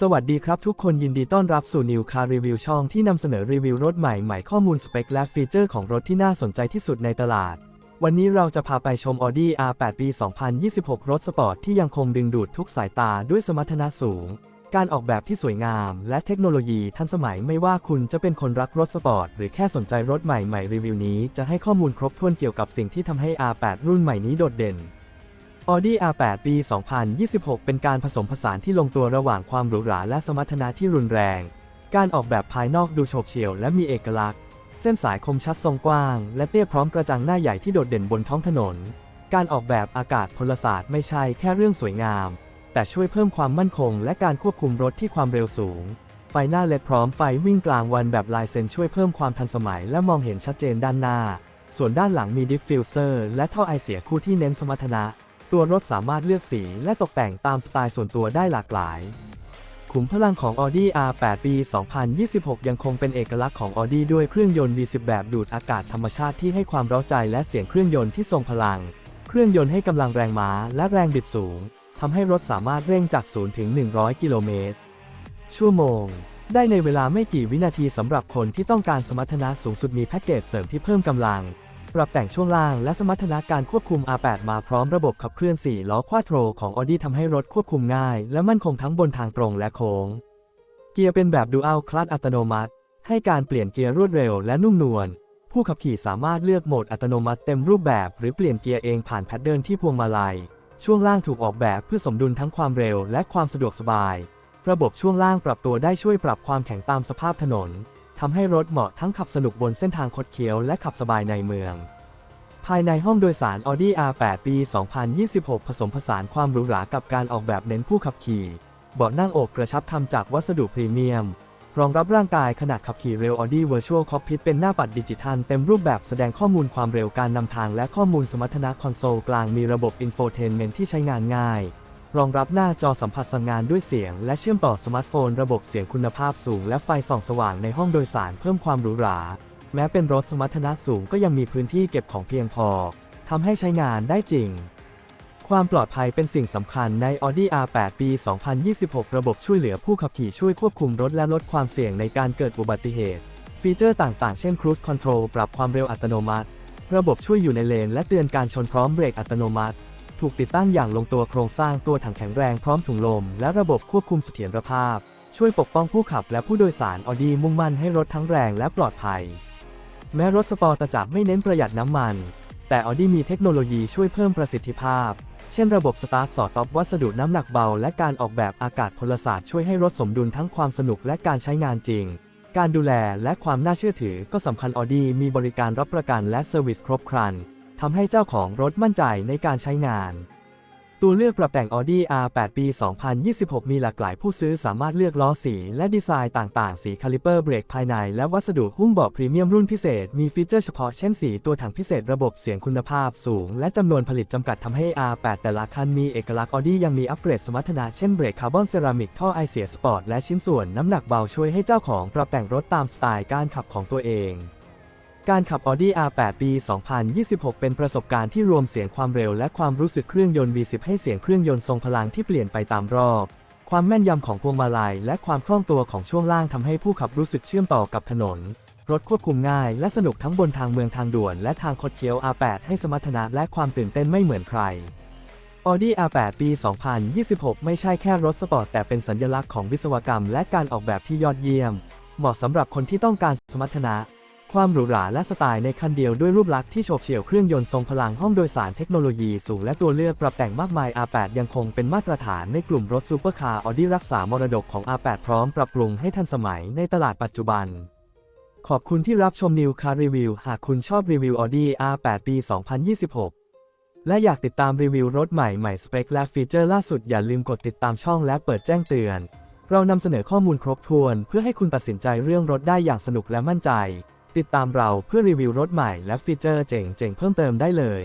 สวัสดีครับทุกคนยินดีต้อนรับสู่ New Car Review ช่องที่นำเสนอรีวิวรถใหม่ใหม่ข้อมูลสเปคและฟีเจอร์ของรถที่น่าสนใจที่สุดในตลาด วันนี้เราจะพาไปชม Audi R8 ปี 2026 รถสปอร์ตที่ยังคงดึงดูดทุกสายตาด้วยสมรรถนะสูง การออกแบบที่สวยงาม และเทคโนโลยีทันสมัยไม่ว่าคุณจะเป็นคนรักรถสปอร์ตหรือแค่สนใจรถใหม่ใหม่รีวิวนี้จะให้ข้อมูลครบถ้วนเกี่ยวกับสิ่งที่ทำให้ R8 รุ่นใหม่นี้โดดเด่น Audi R8 ปี 2026 เป็นการผสมผสานที่ลงตัวระหว่างความหรูหราและสมรรถนะที่รุนแรง การออกแบบภายนอกดูโฉบเฉี่ยวและมีเอกลักษณ์ เส้นสายคมชัดทรงกว้าง และเตี้ยพร้อมกระจังหน้าใหญ่ที่โดดเด่นบนท้องถนน การออกแบบอากาศพลศาสตร์ไม่ใช่แค่เรื่องสวยงาม แต่ช่วยเพิ่มความมั่นคง และการควบคุมรถที่ความเร็วสูง ไฟหน้าเลดพร้อมไฟวิ่งกลางวันแบบลายเซ็นช่วยเพิ่มความทันสมัย และมองเห็นชัดเจนด้านหน้า ส่วนด้านหลังมีดิฟฟิวเซอร์และท่อไอเสียคู่ที่เน้นสมรรถนะ ตัวรถสามารถเลือกสีและตกแต่งตามสไตล์ส่วนตัวได้หลากหลาย ขุมพลังของ Audi R8 ปี 2026 ยังคงเป็นเอกลักษณ์ของ Audi ด้วยเครื่องยนต์ V10 แบบดูดอากาศธรรมชาติที่ให้ความเร้าใจและเสียงเครื่องยนต์ที่ทรงพลัง เครื่องยนต์ให้กำลังแรงม้าและแรงบิดสูงทำให้รถสามารถเร่งจาก0ถึง 100 กิโลเมตร ชั่วโมง ได้ในเวลาไม่กี่วินาทีสำหรับคนที่ต้องการสมรรถนะสูงสุดมีแพ็กเกจเสริมที่เพิ่มกำลัง ปรับแต่งช่วงล่างและสมรรถนะการควบคุม R8 มาพร้อมระบบขับเคลื่อน 4 ล้อควาโตรของ Audi ทำให้รถควบคุมง่าย และมั่นคงทั้งบนทางตรงและโค้ง เกียร์เป็นแบบ Dual Clutch อัตโนมัติ ให้การเปลี่ยนเกียร์รวดเร็วและนุ่มนวล ผู้ขับขี่สามารถเลือกโหมดอัตโนมัติเต็มรูปแบบ หรือเปลี่ยนเกียร์เองผ่านแพทเทิร์นที่พวงมาลัย ช่วงล่างถูกออกแบบเพื่อสมดุลทั้งความเร็วและความสะดวกสบาย ระบบช่วงล่างปรับตัวได้ช่วยปรับความแข็งตามสภาพถนน ทำให้รถเหมาะทั้งขับสนุกบนเส้นทางคดเคี้ยวและขับสบายในเมือง ภายในห้องโดยสาร Audi R8 ปี 2026 ผสมผสานความหรูหรากับการออกแบบเน้นผู้ขับขี่ เบาะนั่งอกกระชับทำจากวัสดุพรีเมียม รองรับร่างกายขณะขับขี่เร็ว Audi Virtual Cockpit เป็นหน้าปัดดิจิทัลเต็มรูปแบบแสดงข้อมูลความเร็วการนำทางและข้อมูลสมรรถนะคอนโซลกลางมีระบบ Infotainment ที่ใช้งานง่าย รองรับหน้าจอสัมผัสสั่งงานด้วยเสียง และเชื่อมต่อสมาร์ทโฟน ระบบเสียงคุณภาพสูง และไฟส่องสว่างในห้องโดยสารเพิ่มความหรูหรา แม้เป็นรถสมรรถนะสูงก็ยังมีพื้นที่เก็บของเพียงพอทำให้ใช้งานได้จริง ความปลอดภัยเป็นสิ่งสำคัญใน Audi R8 ปี 2026 ระบบช่วยเหลือผู้ขับขี่ช่วยควบคุมรถและลดความเสี่ยงในการเกิดอุบัติเหตุ ฟีเจอร์ต่างๆ เช่น Cruise Control ปรับความเร็วอัตโนมัติ ระบบช่วยอยู่ในเลนและเตือนการชนพร้อมเบรกอัตโนมัติ ถูกติดตั้งอย่างลงตัวโครงสร้างตัวถังแข็งแรงพร้อมถุงลม และระบบควบคุมเสถียรภาพ ช่วยปกป้องผู้ขับและผู้โดยสาร Audi มุ่งมั่นให้รถทั้งแรงและปลอดภัย แม้รถสปอร์ตจะไม่เน้นประหยัดน้ำมัน แต่ Audi มีเทคโนโลยีช่วยเพิ่มประสิทธิภาพ เช่นระบบสตาร์ทสอดต็อปวัสดุน้ำหนักเบา และการออกแบบอากาศพลศาสตร์ช่วยให้รถสมดุลทั้งความสนุกและการใช้งานจริงการดูแลและความน่าเชื่อถือก็สำคัญ Audi มีบริการรับประกันและเซอร์วิสครบครัน ทำให้เจ้าของรถมั่นใจในการใช้งาน ตัวเลือกปรับแต่ง Audi R8 ปี 2026 มีหลากหลายผู้ซื้อสามารถเลือกล้อสี และดีไซน์ต่างๆ สีคาลิเปอร์เบรกภายใน และวัสดุหุ้มเบาะพรีเมียมรุ่นพิเศษ มีฟีเจอร์เฉพาะเช่นสีตัวถังพิเศษระบบเสียงคุณภาพสูง และจำนวนผลิตจำกัดทำให้ R8 แต่ละคันมีเอกลักษณ์ Audi ยังมีอัปเกรดสมรรถนะเช่นเบรกคาร์บอนเซรามิกท่อไอเสียสปอร์ตและชิ้นส่วนน้ำหนักเบาช่วยให้เจ้าของปรับแต่งรถตามสไตล์การขับของตัวเอง การขับ Audi R8 ปี 2026 เป็นประสบการณ์ที่รวมเสียงความเร็วและความรู้สึกเครื่องยนต์ V10 ให้เสียงเครื่องยนต์ทรงพลังที่เปลี่ยนไปตามรอบ ความแม่นยำของพวงมาลัยและความคล่องตัวของช่วงล่างทำให้ผู้ขับรู้สึกเชื่อมต่อกับถนน รถควบคุมง่ายและสนุกทั้งบนทางเมืองทางด่วนและทางคดเคี้ยว R8 ให้สมรรถนะและความตื่นเต้นไม่เหมือนใคร Audi R8 ปี 2026 ไม่ใช่แค่รถสปอร์ตแต่เป็นสัญลักษณ์ของวิศวกรรมและการออกแบบที่ยอดเยี่ยม เหมาะสำหรับคนที่ต้องการสมรรถนะ ความหรูหราและสไตล์ในคันเดียวด้วยรูปลักษณ์ที่โฉบเฉี่ยวเครื่องยนต์ทรงพลังห้องโดยสารเทคโนโลยีสูงและตัวเลือกปรับแต่งมากมาย R8 ยังคงเป็นมาตรฐานในกลุ่มรถซูเปอร์คาร์ Audi รักษามรดกของ R8 พร้อมปรับปรุงให้ทันสมัยในตลาดปัจจุบัน ขอบคุณที่รับชม New Car Review หากคุณชอบรีวิว Audi R8 ปี 2026 และอยากติดตามรีวิวรถใหม่ใหม่สเปคและฟีเจอร์ล่าสุดอย่าลืมกดติดตามช่องและเปิดแจ้งเตือน เรานำเสนอข้อมูลครบถ้วน เพื่อให้คุณตัดสินใจเรื่องรถได้อย่างสนุกและมั่นใจ ติดตามเราเพื่อรีวิวรถใหม่และฟีเจอร์เจ๋งๆเพิ่มเติมได้เลย